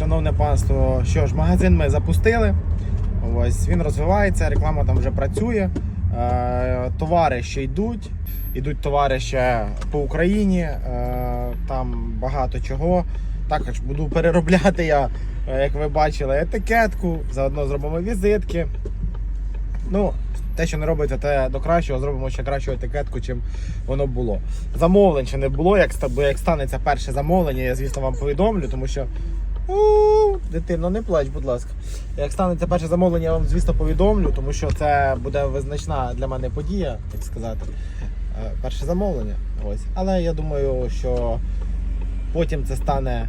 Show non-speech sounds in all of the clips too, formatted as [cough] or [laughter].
Шановне панство, що ж, магазин ми запустили. Ось він розвивається, реклама там вже працює. Е, товари ще йдуть. Ідуть товари ще по Україні. Е, там багато чого. Також буду переробляти я, е, як ви бачили, етикетку. Заодно зробимо візитки. Ну, те, що не робиться, те до кращого, зробимо ще кращу етикетку, чим воно було. Замовлень ще не було. Як, як станеться перше замовлення, я звісно вам повідомлю, тому що. Дитино, не плач, будь ласка. Як станеться перше замовлення, я вам звісно повідомлю, тому що це буде визначна для мене подія, так сказати. Е, Перше замовлення. Ось. Але я думаю, що потім це стане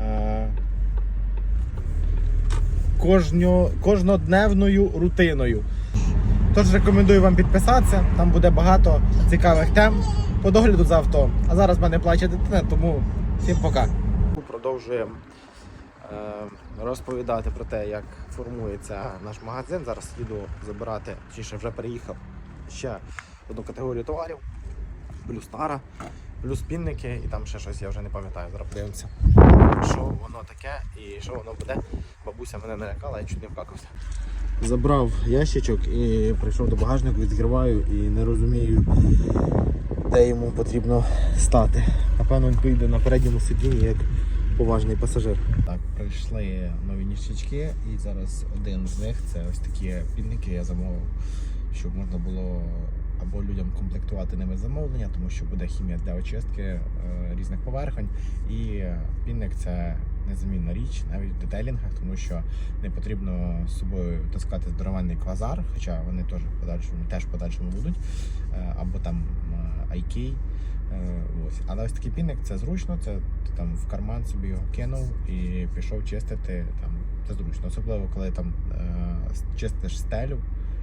е, кожньо, кожнодневною рутиною. Тож рекомендую вам підписатися, там буде багато цікавих тем по догляду за авто. А зараз в мене плаче дитина, тому всім пока. Продовжуємо розповідати про те, як формується наш магазин. Зараз їду забирати, точніше вже переїхав ще одну категорію товарів, плюс тара, плюс пінники і там ще щось, я вже не пам'ятаю. Зараз подивимося, що воно таке і що воно буде. Бабуся мене налякала, я чуть не вкакався. Забрав ящичок і прийшов до багажнику, відкриваю і не розумію, де йому потрібно стати. Напевно, він поїде на передньому сидінні як поважний пасажир. Так, прийшли нові ніщички, і зараз один з них це ось такі пільники я замовив, щоб можна було або людям комплектувати ними замовлення, тому що буде хімія для очистки е, різних поверхонь. І пінник це незамінна річ навіть в детелінгах, тому що не потрібно з собою таскати здоровенний квазар, хоча вони теж в подальшому теж в подальшому будуть, е, або там е, IK. Е, Ось. Але ось такий пінник це зручно, це ти там в карман собі його кинув і пішов чистити. Там, це зручно. Особливо коли там е, чистиш стелю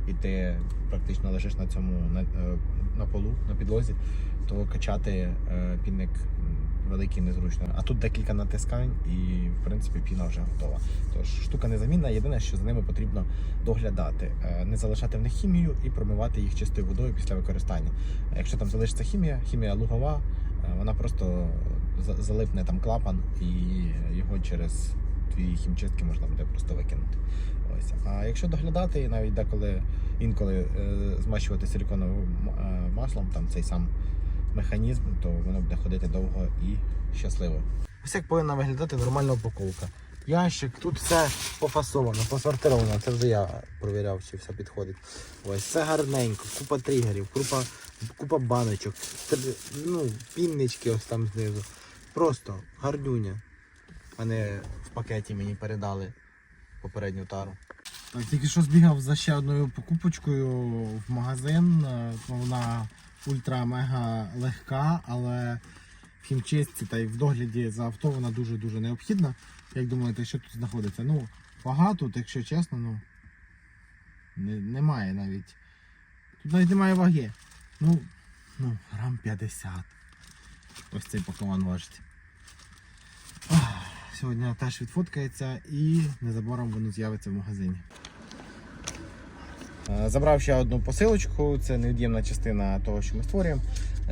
і ти практично лежиш на цьому на, е, на полу, на підлозі, то качати пінник м, великий незручно. А тут декілька натискань і в принципі піна вже готова. Тож штука незамінна, єдине, що за ними потрібно доглядати, Е, не залишати в них хімію і промивати їх чистою водою після використання. Якщо там залишиться хімія, хімія лугова, е, вона просто залипне там клапан і його через твої хімчистки можна буде просто викинути. А якщо доглядати, і навіть деколи інколи е, змащувати силіконовим е, маслом, там цей сам механізм, то воно буде ходити довго і щасливо. Ось як повинна виглядати нормальна упаковка. Ящик, тут все пофасовано, посортировано. Це вже я провіряв, чи все підходить. Ось все гарненько, купа тригерів, купа, купа баночок, тр- ну, піннички ось там знизу. Просто гарнюня. А не в пакеті мені передали попередню тару. Так, тільки що збігав за ще одною покупочкою в магазин. Е, Вона ультра-мега легка, але в хімчистці та й в догляді за авто вона дуже-дуже необхідна. Як думаєте, що тут знаходиться? Ну, вага тут, якщо чесно, ну не, немає навіть. Тут навіть немає ваги. Ну, ну, грам 50. Ось цей пакован важить. Ах, Сьогодні теж відфоткається і незабаром воно з'явиться в магазині. Е, Забрав ще одну посилочку, це невід'ємна частина того, що ми створюємо.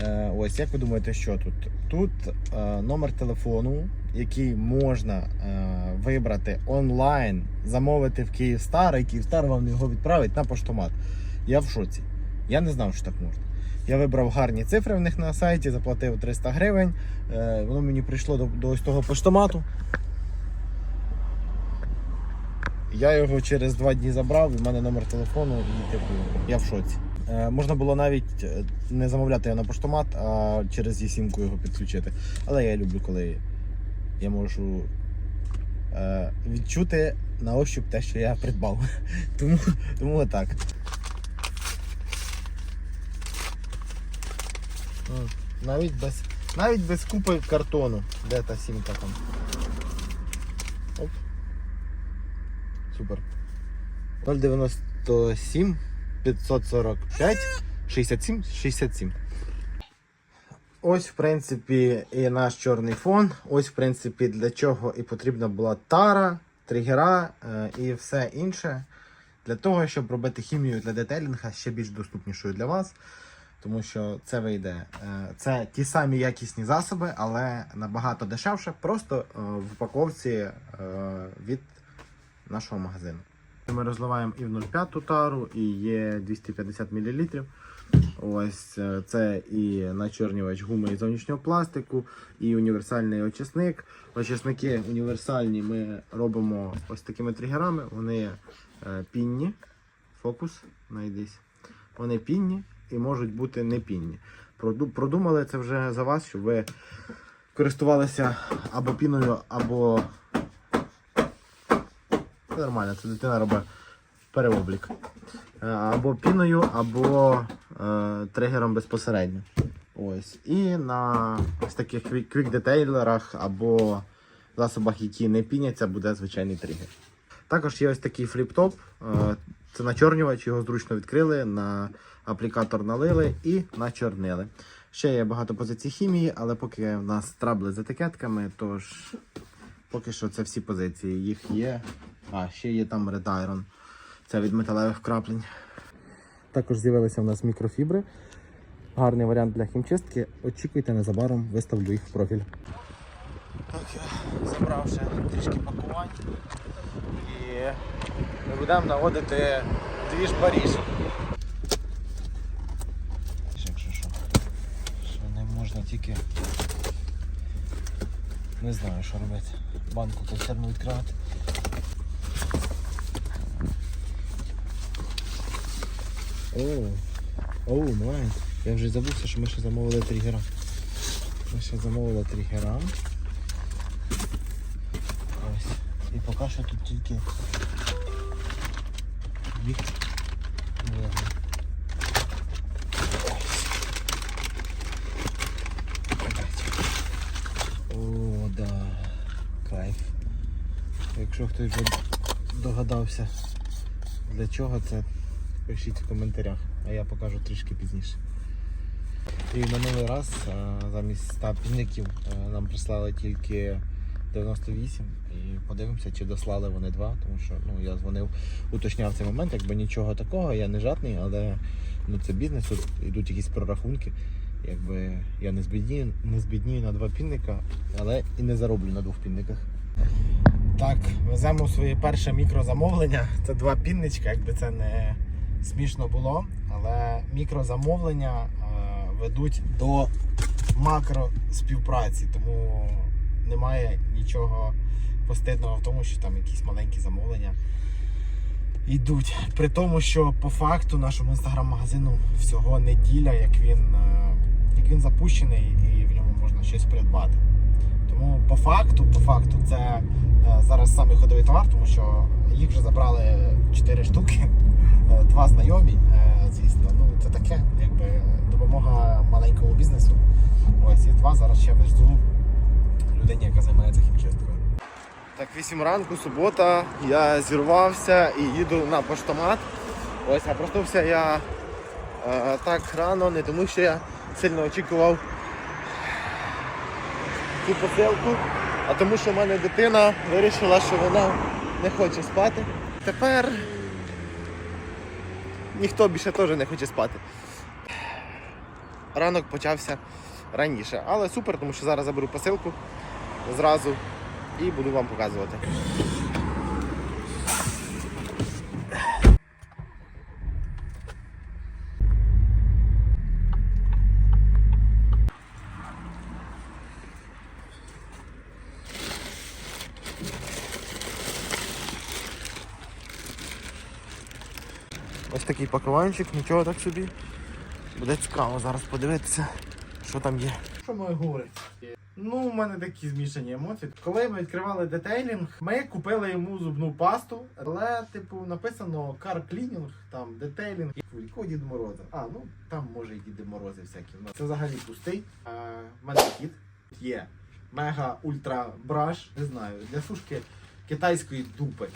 Е, Ось, як ви думаєте, що тут? Тут е, номер телефону, який можна вибрати онлайн, замовити в Київстар, і Київстар вам його відправить на поштомат. Я в шоці. Я не знав, що так можна. Я вибрав гарні цифри в них на сайті, заплатив 300 гривень. Воно мені прийшло до, до ось того поштомату. Я його через два дні забрав, і в мене номер телефону, і типу, я в шоці. Е, можна було навіть е, не замовляти його на поштомат, а через Єсімку його підключити. Але я люблю, коли я можу е, відчути на ощуп те, що я придбав. [laughs] тому, тому отак. Навіть без, навіть без купи картону. Де та сімка там? Оп. Супер. 097 545 67 67. Ось, в принципі, і наш чорний фон. Ось, в принципі, для чого і потрібна була тара, тригера е, і все інше. Для того, щоб робити хімію для детелінга ще більш доступнішою для вас. тому що це вийде. Е, Це ті самі якісні засоби, але набагато дешевше, просто е, в упаковці від нашого магазину. Ми розливаємо і в 0,5 тару, і є 250 мл. Ось е, це і начорнювач гуми і зовнішнього пластику, і універсальний очисник. Очисники універсальні ми робимо ось такими тригерами. Вони е, пінні. Фокус, найдись. Вони пінні і можуть бути не пінні. Продумали це вже за вас, щоб ви користувалися або піною, або. Нормально, це дитина робить переоблік. Е, Або піною, або е, тригером безпосередньо. Ось. І на ось таких квік- квік-детейлерах або засобах, які не піняться, буде звичайний тригер. Також є ось такий фліп-топ. е, Це начорнювач, його зручно відкрили, на аплікатор налили і начорнили. Ще є багато позицій хімії, але поки в нас трабли з етикетками, тож поки що це всі позиції. Їх є. А, ще є там Red Iron. Це від металевих вкраплень. Також з'явилися в нас мікрофібри. Гарний варіант для хімчистки. Очікуйте незабаром, виставлю їх в профіль. Так, я забрав ще трішки пакувань. І ми будемо наводити дві ж Паріж. Якщо що, що не можна тільки. Не знаю, що робити. Банку консервну відкривати. О, оу, май. Я вже забувся, що ми ще замовили тригера. Ми ще замовили тригера. Ось. І поки що тут тільки видно. О, да. Кайф. Якщо хтось вже догадався, для чого це, пишіть в коментарях, а я покажу трішки пізніше. І минулий раз замість 100 пільників нам прислали тільки 98 і подивимося, чи дослали вони два, тому що ну, я дзвонив, уточняв цей момент, якби нічого такого, я не жадний, але ну, це бізнес, тут йдуть якісь прорахунки. Якби я не збіднію, не збіднію на два пінника, але і не зароблю на двох пінниках. Так, веземо своє перше мікрозамовлення. Це два пінничка, якби це не смішно було. Але мікрозамовлення е, ведуть до макроспівпраці, тому немає нічого постидного в тому, що там якісь маленькі замовлення йдуть. При тому, що по факту нашому інстаграм-магазину всього неділя, як він, е, як він запущений і в ньому можна щось придбати. Тому по факту, по факту, це е, зараз самий ходовий товар, тому що їх вже забрали 4 штуки, два знайомі, е, звісно. Ну це таке, якби допомога маленькому бізнесу. Ось і два зараз ще везу людині, яка займається хімчисткою. Так, 8 ранку, субота, я зірвався і їду на поштомат. Ось, а проснувся я е, так рано, не тому що я сильно очікував цю посилку, а тому що в мене дитина вирішила, що вона не хоче спати. Тепер ніхто більше теж не хоче спати. Ранок почався раніше, але супер, тому що зараз заберу посилку зразу і буду вам показувати. Ось такий пакуванчик, нічого так собі. Буде цікаво зараз подивитися, що там є. Що має говорити? Ну, у мене такі змішані емоції. Коли ми відкривали детейлінг, ми купили йому зубну пасту, але, типу, написано Car Cleaning, там детейлінг. Якого Дід Мороза? А, ну там може і Діди Морози всякі. Ну, Це взагалі пустий. В мене кіт є мега ультра браш, не знаю, для сушки китайської дупи.